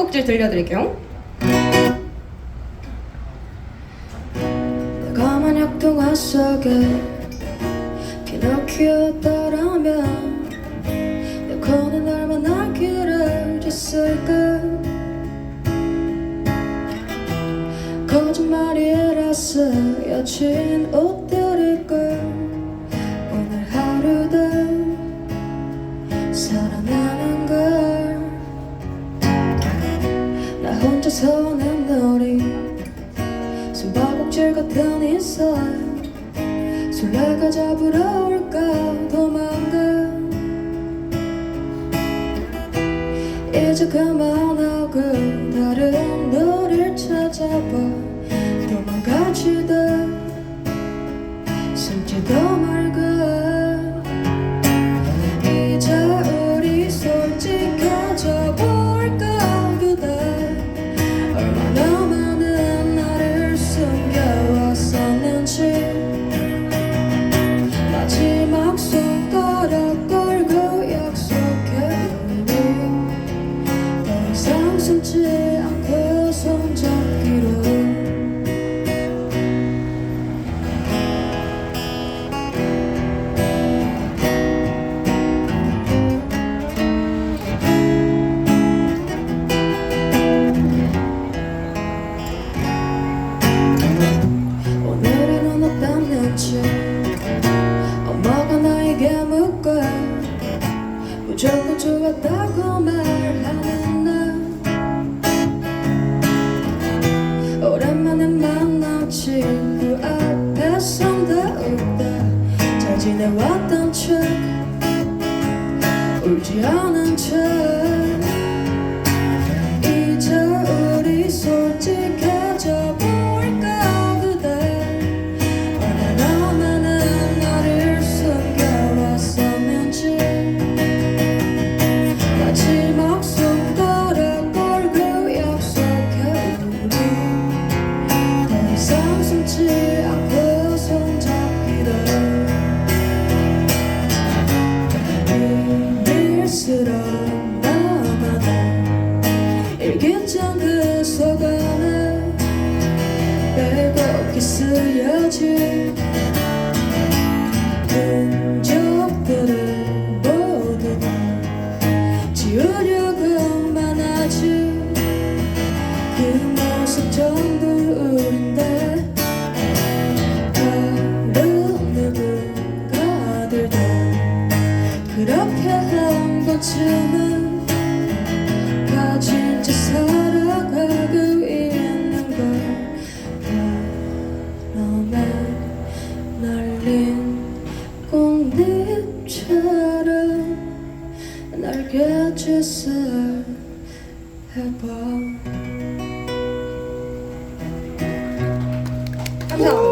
곡질 들려드릴게요. 까만 역동화 속에 피노키오였더라면 내 코는 얼마나 길어졌을까? 거짓말이라서 여친 옷들일걸. 오늘 하루도 살아나 낸 놀이 숨바꼭질 같은 인사 술래가 잡으러 올까 도망가. 이제 그만하고 다른 너를 찾아봐. 도망가지도 숨지도 말 무조건 좋았다고 말하는 나 오랜만에 만난 친구 앞에 선다 웃다. 잘 지내왔던 척. 울지 않은 척 이상 숨지 않고 손잡기로 비밀스러운 나마다 일기장 그 속안에 빼곡히 쓰여진 날 곁짓을 해봐. 감사합니다.